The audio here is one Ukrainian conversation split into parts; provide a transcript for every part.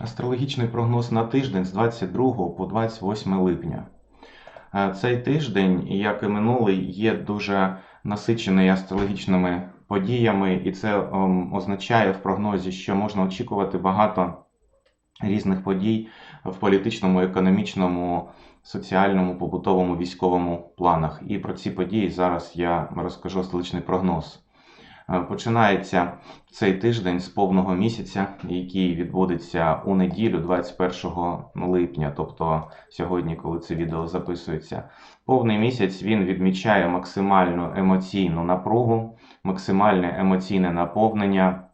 Астрологічний прогноз на тиждень з 22 по 28 липня. Е, Цей тиждень, як і минулий, є дуже насичений астрологічними подіями, і це ем, означає в прогнозі, що можна очікувати багато різних подій в політичному, економічному, соціальному, побутовому, військовому планах. І про ці події зараз я розкажу астрологічний прогноз. Е, Починається цей тиждень з повного місяця, який відбудеться у неділю, 21 липня, тобто сьогодні, коли це відео записується. Повний місяць він відмічає максимальну емоційну напругу, максимальне емоційне наповнення.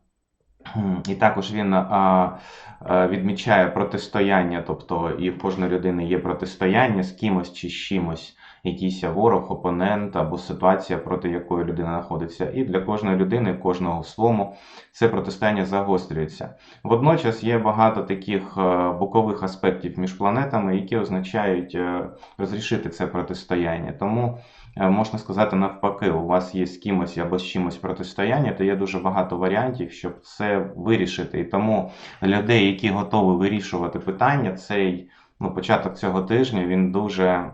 І також він а, відмічає протистояння, тобто і в кожної людини є протистояння з кимось чи з чимось, якийсь ворог, опонент або ситуація, проти якої людина знаходиться. І для кожної людини, кожного в своєму, це протистояння загострюється. Водночас є багато таких е, бокових аспектів між планетами, які означають е, розрішити це протистояння. Тому е, можна сказати навпаки, у вас є з кимось або з чимось протистояння, то є дуже багато варіантів, щоб це вирішити. І тому людей, які готові вирішувати питання, цей ну, початок цього тижня він дуже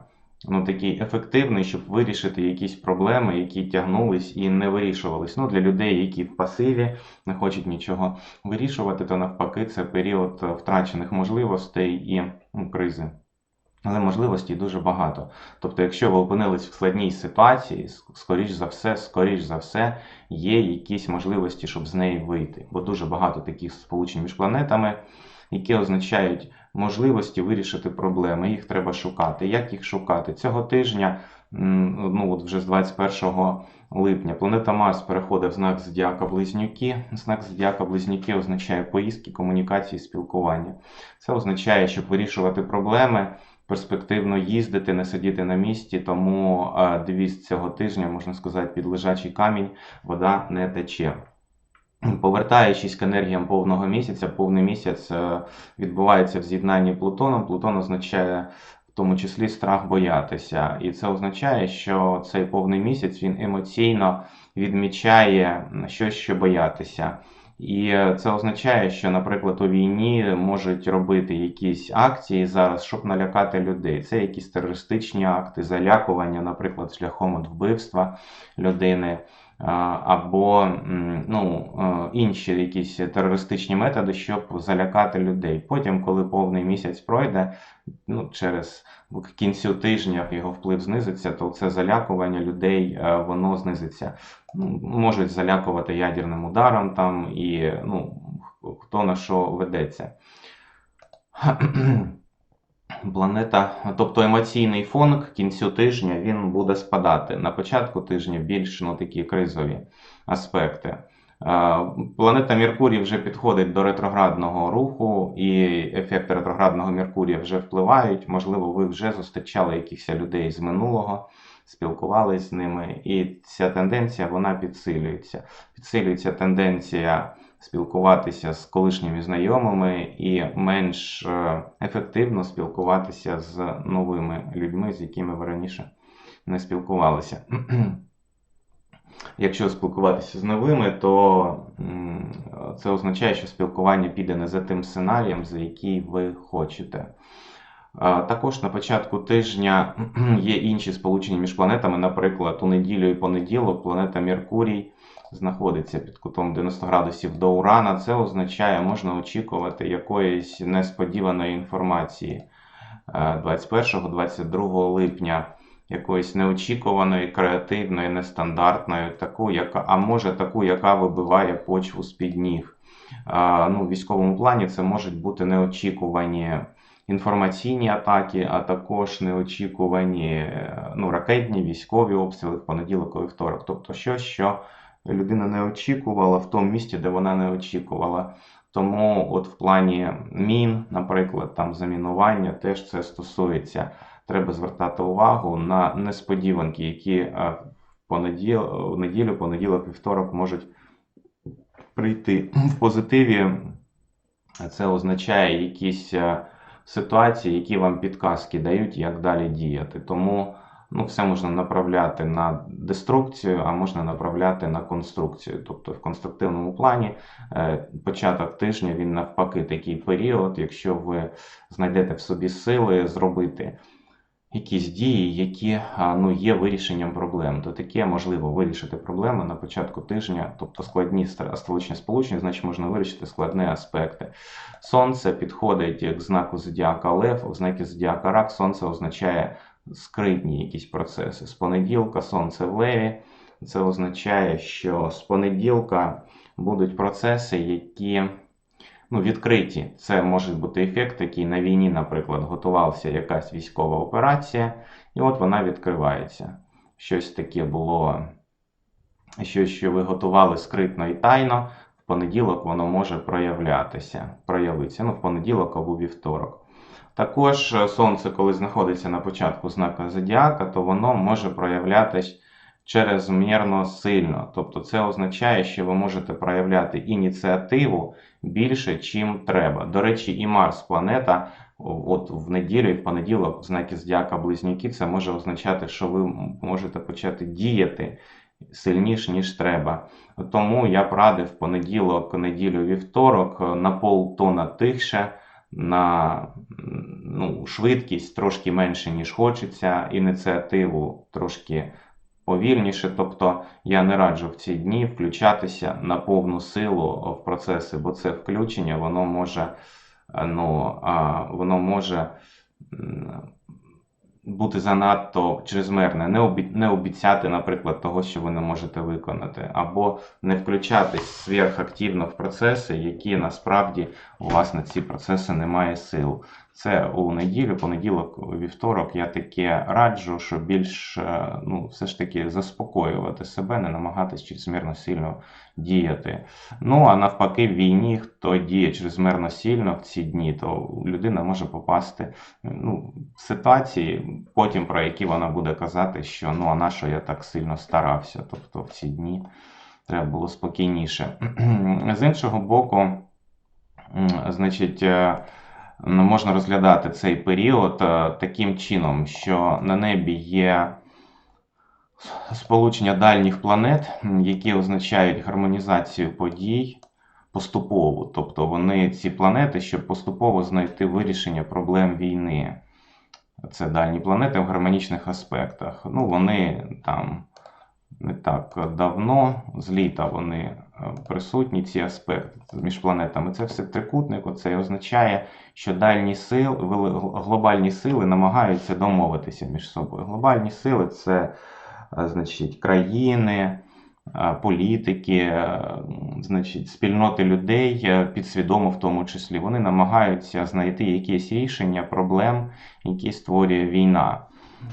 ну, такий ефективний, щоб вирішити якісь проблеми, які тягнулись і не вирішувались. Ну, для людей, які в пасиві не хочуть нічого вирішувати, то навпаки, це період е, втрачених можливостей і ну, кризи. Але можливостей дуже багато. Тобто, якщо ви опинились в складній ситуації, скоріш за все, скоріш за все, є якісь можливості, щоб з неї вийти. Бо дуже багато таких сполучень між планетами, які означають можливості вирішити проблеми. Їх треба шукати. Як їх шукати? Цього тижня, ну от вже з 21 липня, планета Марс переходить в знак Зодіака Близнюки. Знак Зодіака Близнюки означає поїздки, комунікації, спілкування. Це означає, щоб вирішувати проблеми, перспективно їздити, не сидіти на місці. Тому е, девіз цього тижня, можна сказати, під лежачий камінь вода не тече. Повертаючись к енергіям повного місяця, повний місяць е, відбувається в з'єднанні Плутоном. Плутон означає в тому числі страх боятися. І це означає, що цей повний місяць він емоційно відмічає щось, що боятися. І е, це означає, що, наприклад, у війні можуть робити якісь акції зараз, щоб налякати людей. Це якісь терористичні акти, залякування, наприклад, шляхом от вбивства людини. Або ну, е, інші якісь терористичні методи, щоб залякати людей. Потім, коли повний місяць пройде, ну, через кінцю тижня його вплив знизиться, то це залякування людей е, воно знизиться. Ну, можуть залякувати ядерним ударом там і ну, хто на що ведеться. Планета, тобто емоційний фон к кінцю тижня він буде спадати. На початку тижня більш ну, такі кризові аспекти. Е, Планета Меркурій вже підходить до ретроградного руху, і ефекти ретроградного Меркурія вже впливають. Можливо, ви вже зустрічали якихось людей з минулого, спілкувалися з ними, і ця тенденція вона підсилюється. Підсилюється тенденція спілкуватися з колишніми знайомими і менш е, ефективно спілкуватися з новими людьми, з якими ви раніше не спілкувалися. Якщо спілкуватися з новими, то це означає, що спілкування піде не за тим сценарієм, за який ви хочете. Також на початку тижня є інші сполучення між планетами. Наприклад, у неділю і понеділок планета Меркурій знаходиться під кутом 90 градусів до Урана. Це означає, можна очікувати якоїсь несподіваної інформації е, 21-22 липня, якоїсь неочікуваної, креативної, нестандартної, таку, яка, а може таку, яка вибиває почву з-під ніг. Ну, в військовому плані це можуть бути неочікувані інформаційні атаки, а також неочікувані е, ну, ракетні, військові обстріли в понеділок і вівторок. Тобто щось, що людина не очікувала в тому місці, де вона не очікувала. Тому, от в плані мін, наприклад, там замінування, теж це стосується. Треба звертати увагу на несподіванки, які е, в понеділ... в неділю, понеділок, вівторок можуть прийти в позитиві. Це означає якісь е, ситуації, які вам підказки дають, як далі діяти. Тому Ну, все можна направляти на деструкцію, а можна направляти на конструкцію. Тобто в конструктивному плані е, початок тижня він навпаки такий період, якщо ви знайдете в собі сили зробити якісь дії, які ну, є вирішенням проблем, то таке можливо вирішити проблеми на початку тижня, тобто складні ст- астрологічні сполучення, значить можна вирішити складні аспекти. Сонце підходить як знаку зодіака Лев, у знакі зодіака Рак сонце означає скритні якісь процеси. З понеділка сонце в леві. Це означає, що з понеділка будуть процеси, які ну, відкриті. Це може бути ефект, який на війні, наприклад, готувалася якась військова операція, і от вона відкривається. Щось таке було, щось, що ви готували скритно і тайно. В понеділок воно може проявлятися, проявитися. Ну, в понеділок або вівторок. Також е, сонце, коли знаходиться на початку знака зодіака, то воно може проявлятись чрезмірно сильно. Тобто це означає, що ви можете проявляти ініціативу більше, чим треба. До речі, і Марс планета, от в неділю і в понеділок, в знакі зодіака Близнюки, це може означати, що ви можете почати діяти сильніше, ніж треба. Тому я б радив понеділок, неділю, вівторок на полтона тихше на ну, швидкість трошки менше, ніж хочеться, ініціативу трошки повільніше. Тобто я не раджу в ці дні включатися на повну силу в процеси, бо це включення, воно може, е, ну, воно може бути занадто чрезмерне, не, обі... не обіцяти, наприклад, того, що ви не можете виконати, або не включатись сверхактивно в процеси, які насправді у вас на ці процеси немає сил. Це у неділю, понеділок, вівторок я таке раджу, що більш е, ну, все ж таки заспокоювати себе, не намагатись чрезмірно сильно діяти. Ну а навпаки, в війні, хто діє чрезмерно сильно в ці дні, то людина може попасти ну, в ситуації, потім про які вона буде казати, що ну а на що я так сильно старався. Тобто в ці дні треба було спокійніше. З іншого боку, значить. Ну, можна розглядати цей період е, таким чином, що на небі є сполучення дальніх планет, які означають гармонізацію подій поступово. Тобто вони ці планети, щоб поступово знайти вирішення проблем війни. Це дальні планети в гармонічних аспектах. Ну, вони там не так давно, з літа вони присутні, ці аспекти між планетами. Це все трикутник. Оце і означає, що дальні сили, глобальні сили намагаються домовитися між собою. Глобальні сили це е, значить, країни, е, політики, е, значить, спільноти людей, е, підсвідомо в тому числі. Вони намагаються знайти якесь рішення проблем, які створює війна.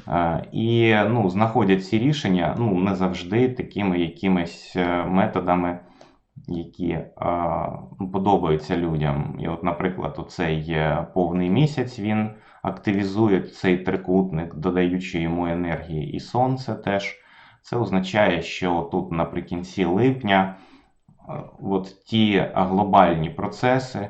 Е, І ну, знаходять ці рішення ну, не завжди такими якимись е, методами, які е, ну, подобаються людям. І от, наприклад, оцей повний місяць він активізує цей трикутник, додаючи йому енергії, і сонце теж. Це означає, що тут наприкінці липня е, от ті глобальні процеси,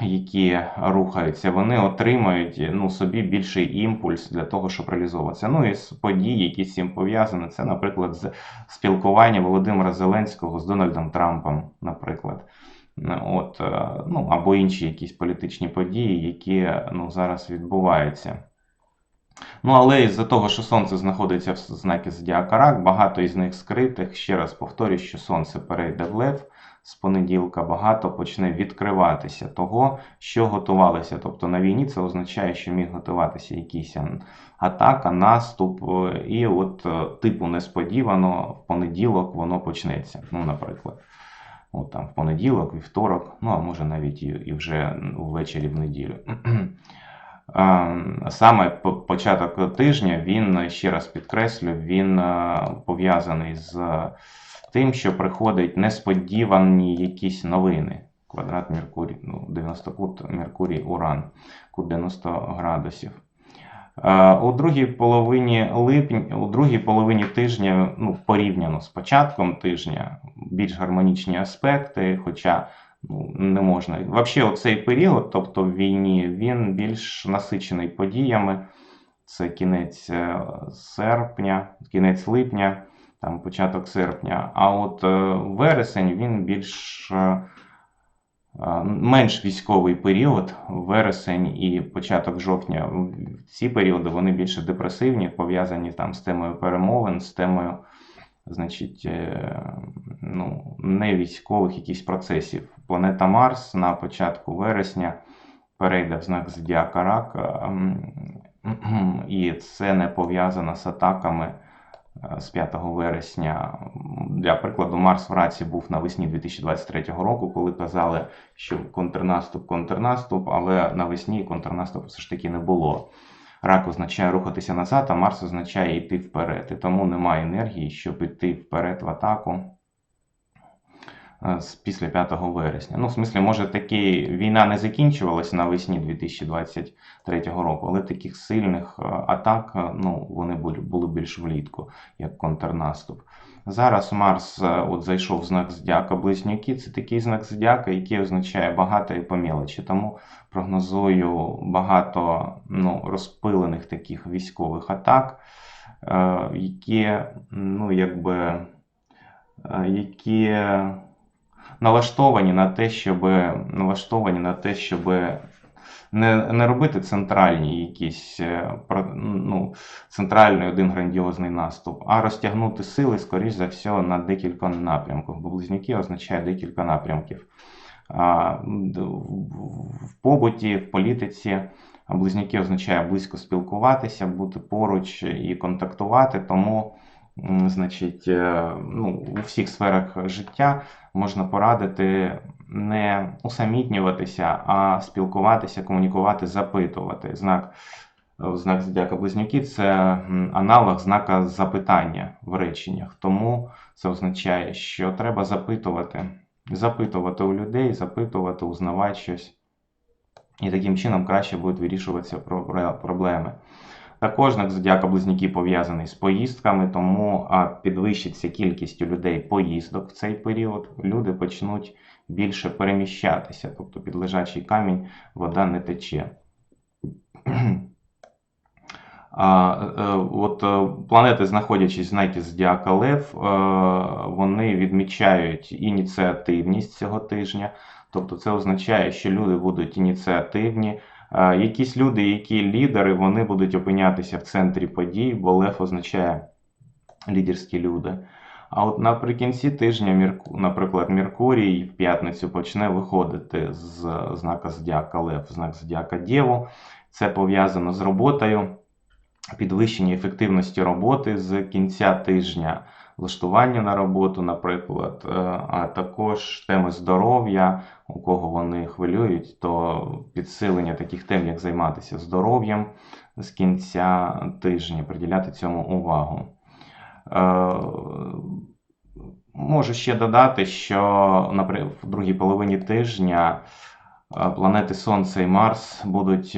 які рухаються, вони отримають ну, собі більший імпульс для того, щоб реалізовуватися. Ну і з подій, які з цим пов'язані, це, наприклад, з спілкування Володимира Зеленського з Дональдом Трампом, наприклад. От, е, ну, або інші якісь політичні події, які ну, зараз відбуваються. Ну, але із-за того, що Сонце знаходиться в знакі Зодіака Рак, багато із них скритих. Ще раз повторюю, що Сонце перейде в Лев з понеділка, багато почне відкриватися того, що готувалося. Тобто на війні це означає, що міг готуватися якийсь атака, наступ, е, і от е, типу несподівано в понеділок воно почнеться. Ну, наприклад. От там в понеділок, вівторок, ну а може навіть і, вже ввечері в неділю. Е, Саме початок тижня він, ще раз підкреслю, він е, пов'язаний з тим, що приходять несподівані якісь новини. Квадрат Меркурій, ну, 90 кут Меркурій, Уран, кут 90 градусів. Е, У другій половині липня, у другій половині тижня, ну, порівняно з початком тижня, більш гармонічні аспекти, хоча ну, не можна. Взагалі, оцей період, тобто в війні, він більш насичений подіями. це кінець е, серпня, кінець липня, там початок серпня. А от е, вересень він більш е, е, менш військовий період, вересень і початок жовтня. Ці періоди вони більше депресивні, пов'язані там з темою перемовин, з темою, значить, ну, не військових якихось процесів. Планета Марс на початку вересня перейде в знак Зодіака Рака, ем, і це не пов'язано з атаками з 5 вересня. Для прикладу, Марс в раці був навесні 2023 року, коли казали, що контрнаступ, контрнаступ, але навесні контрнаступу все ж таки не було. Рак означає рухатися назад, а Марс означає йти вперед. І тому немає енергії, щоб йти вперед в атаку після 5 вересня. Ну, в смислі, може, таки війна не закінчувалася навесні 2023 року, але таких сильних е, атак е, ну, вони були, більш влітку, як контрнаступ. Зараз Марс е, от зайшов в знак Зодіака Близнюки. Це такий знак Зодіака, який означає багато і по мелочі. Тому прогнозую багато ну, розпилених таких військових атак, е, які, ну, якби, е, які налаштовані на те, щоб налаштовані на те, щоб не, не робити центральні якісь е, ну, центральний один грандіозний наступ, а розтягнути сили, скоріш за все, на декілька напрямків. Бо близнюки означає декілька напрямків. В побуті, в політиці близнюки означає близько спілкуватися, бути поруч і контактувати. Тому, значить, е, ну, у всіх сферах життя можна порадити не усамітнюватися, а спілкуватися, комунікувати, запитувати. Знак, е, знак Зодіака Близнюки це аналог знака запитання в реченнях. Тому це означає, що треба запитувати, запитувати у людей, запитувати, узнавати щось. І таким чином краще будуть вирішуватися проблеми. Також знак Зодіака Близнюки пов'язаний з поїздками, тому підвищиться кількість у людей поїздок в цей період. Люди почнуть більше переміщатися, тобто під лежачий камінь вода не тече. А, е, от е, планети, знаходячись в знакі Зодіака Лев, е, вони відмічають ініціативність цього тижня. Тобто це означає, що люди будуть ініціативні. Якісь люди, які лідери, вони будуть опинятися в центрі подій, бо Лев означає лідерські люди. А от наприкінці тижня, наприклад, Меркурій в п'ятницю почне виходити з знака Зодіака Лев знак Зодіака Дєву. Це пов'язано з роботою, підвищення ефективності роботи з кінця тижня, влаштування на роботу, наприклад, е, а також теми здоров'я, у кого вони хвилюють, то підсилення таких тем, як займатися здоров'ям з кінця тижня, приділяти цьому увагу. Е, Можу ще додати, що в другій половині тижня е, планети Сонце і Марс будуть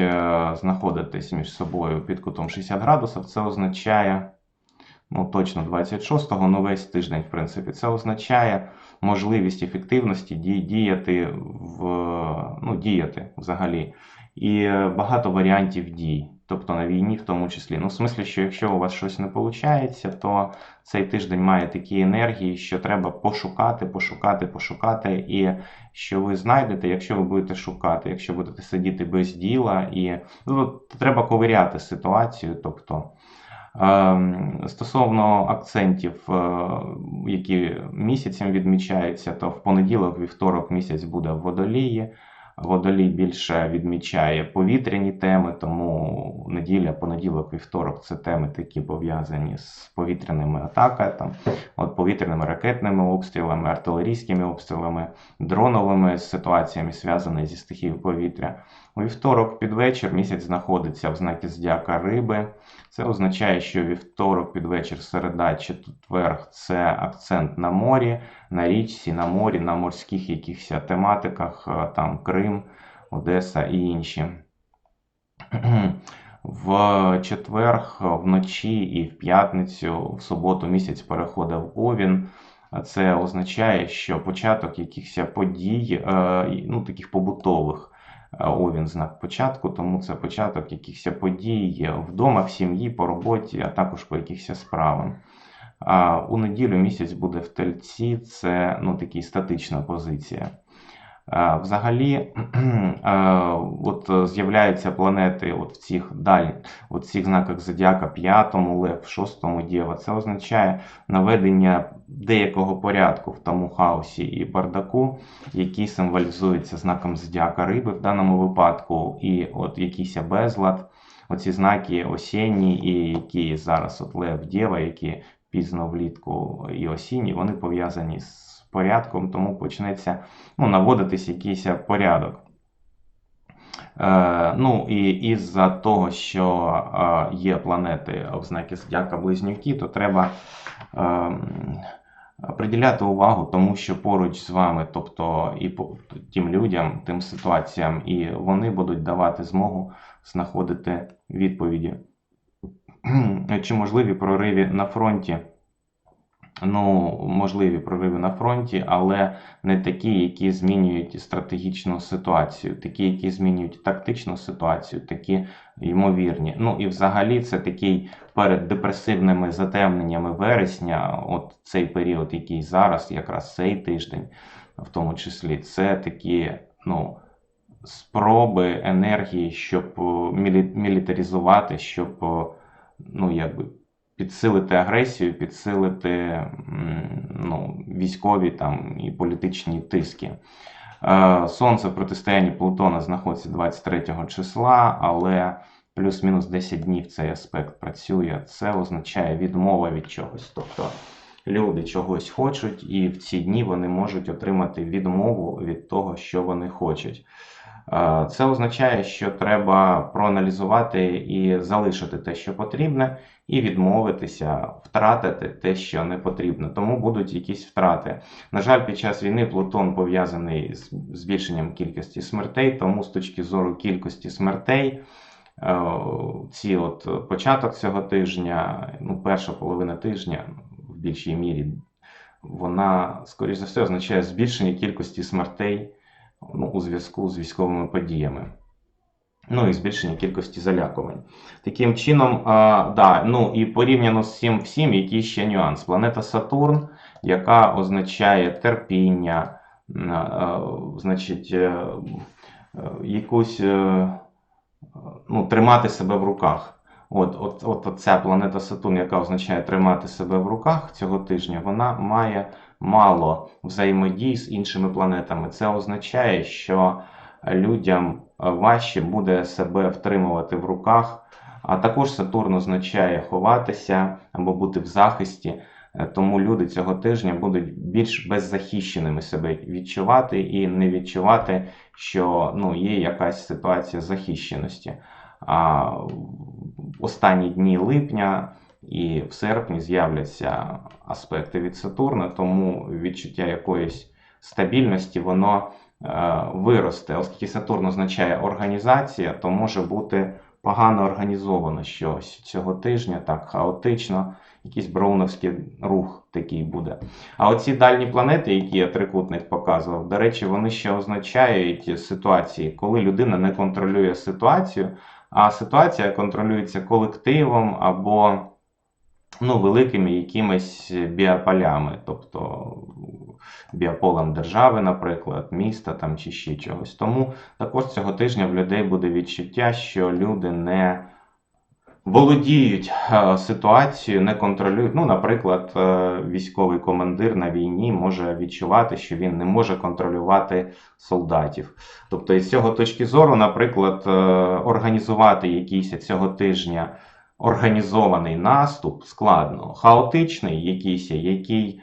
знаходитись між собою під кутом 60 градусів. Це означає, ну точно 26-го, ну весь тиждень, в принципі, це означає можливість ефективності дій- діяти в ну, діяти взагалі. І е, багато варіантів дій, тобто на війні в тому числі. Ну, в смислі, що якщо у вас щось не виходить, то цей тиждень має такі енергії, що треба пошукати, пошукати, пошукати, і що ви знайдете, якщо ви будете шукати, якщо будете сидіти без діла, і ну, треба ковиряти ситуацію. тобто Стосовно акцентів, е, які місяцем відмічаються, то в понеділок, вівторок місяць буде в водолії. Водолій більше відмічає повітряні теми, тому неділя, понеділок, вівторок це теми такі пов'язані з повітряними атаками, от повітряними ракетними обстрілами, артилерійськими обстрілами, дроновими ситуаціями, зв'язаними зі стихією повітря. У вівторок під вечір місяць знаходиться в знакі Здяка Риби. Це означає, що вівторок під вечір, середа, четверг це акцент на морі, на річці, на морі, на морських якихось тематиках, е, там Крим, Одеса і інші. В четверг вночі і в п'ятницю, в суботу місяць переходить в Овін. Це означає, що початок якихось подій, е, ну таких побутових. Е, Овін знак початку, тому це початок якихось подій вдома, в сім'ї, по роботі, а також по якихось справам. А у неділю місяць буде в тельці, це ну, така статична позиція. А, Взагалі, е, от з'являються планети от в цих даль, от в цих знаках зодіака, п'ятому лев, шостому дєва. Це означає наведення деякого порядку в тому хаосі і бардаку, який символізується знаком зодіака риби в даному випадку, і от якийсь безлад. Оці знаки осінні, і які зараз от лев дєва, які пізно влітку і осінні, вони пов'язані з порядком, тому почнеться ну, наводитись якийсь порядок. Е, ну і із-за того, що е, є планети в знакі Зодіака Близнюки, то треба е, приділяти увагу тому, що поруч з вами, тобто і тим людям, тим ситуаціям, і вони будуть давати змогу знаходити відповіді. Чи можливі прориви на фронті? Ну, можливі прориви на фронті, але не такі, які змінюють стратегічну ситуацію, такі, які змінюють тактичну ситуацію, такі ймовірні. Ну і взагалі це такий перед депресивними затемненнями вересня, от цей період, який зараз, якраз цей тиждень, в тому числі, це такі, ну. Спроби енергії, щоб мілітаризувати, щоб ну, якби підсилити агресію, підсилити ну, військові там, і політичні тиски. Е, Сонце в протистоянні Плутона знаходиться 23 числа, але плюс-мінус 10 днів цей аспект працює. Це означає відмова від чогось. Тобто люди чогось хочуть, і в ці дні вони можуть отримати відмову від того, що вони хочуть. Це означає, що треба проаналізувати і залишити те, що потрібне, і відмовитися, втратити те, що не потрібно. Тому будуть якісь втрати. На жаль, під час війни Плутон пов'язаний з збільшенням кількості смертей, тому з точки зору кількості смертей. Е, ці от початок цього тижня, ну, перша половина тижня в більшій мірі, вона, скоріш за все, означає збільшення кількості смертей ну, у зв'язку з військовими подіями. Ну і збільшення кількості залякувань. Таким чином, а, да, ну і порівняно з цим всім, який ще нюанс. Планета Сатурн, яка означає терпіння, а, а, значить, а, е, якусь а, е, ну, тримати себе в руках. От, от, от, от ця планета Сатурн, яка означає тримати себе в руках цього тижня, вона має мало взаємодій з іншими планетами. Це означає, що людям важче буде себе втримувати в руках. А також Сатурн означає ховатися або бути в захисті. Тому люди цього тижня будуть більш беззахищеними себе відчувати і не відчувати, що ну, є якась ситуація захищеності. А останні дні липня і в серпні з'являться аспекти від Сатурна, тому відчуття якоїсь стабільності воно е, виросте. Оскільки Сатурн означає організація, то може бути погано організовано щось цього тижня, так хаотично, якийсь броуновський рух такий буде. А оці дальні планети, які я трикутник показував, до речі, вони ще означають ситуації, коли людина не контролює ситуацію, а ситуація контролюється колективом або ну, великими якимись біополями, тобто біополем держави, наприклад, міста там чи ще чогось. Тому також цього тижня в людей буде відчуття, що люди не володіють е, ситуацією, не контролюють. Ну, наприклад, е, військовий командир на війні може відчувати, що він не може контролювати солдатів. Тобто, із цього точки зору, наприклад, е, організувати якийсь цього тижня організований наступ складно, хаотичний якийсь, який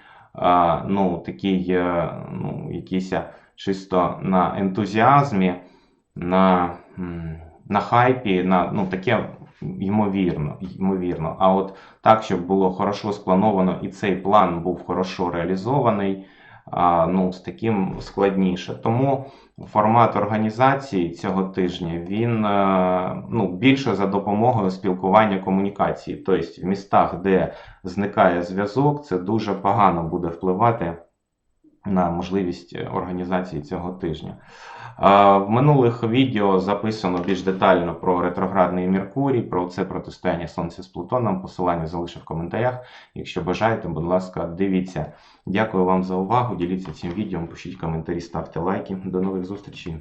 ну, такий, е, ну, якийсь чисто на ентузіазмі, на на хайпі, на ну, таке ймовірно. ймовірно. А от так, щоб було хорошо сплановано і цей план був хорошо реалізований ну, з таким складніше. Тому формат організації цього тижня він е, ну, більше за допомогою спілкування комунікації. Тобто в містах, де зникає зв'язок, це дуже погано буде впливати на можливість е, організації цього тижня. В минулих відео записано більш детально про ретроградний Меркурій, про це протистояння Сонця з Плутоном. Посилання залишу в коментарях. Якщо бажаєте, будь ласка, дивіться. Дякую вам за увагу. Діліться цим відео, пишіть коментарі, ставте лайки. До нових зустрічей.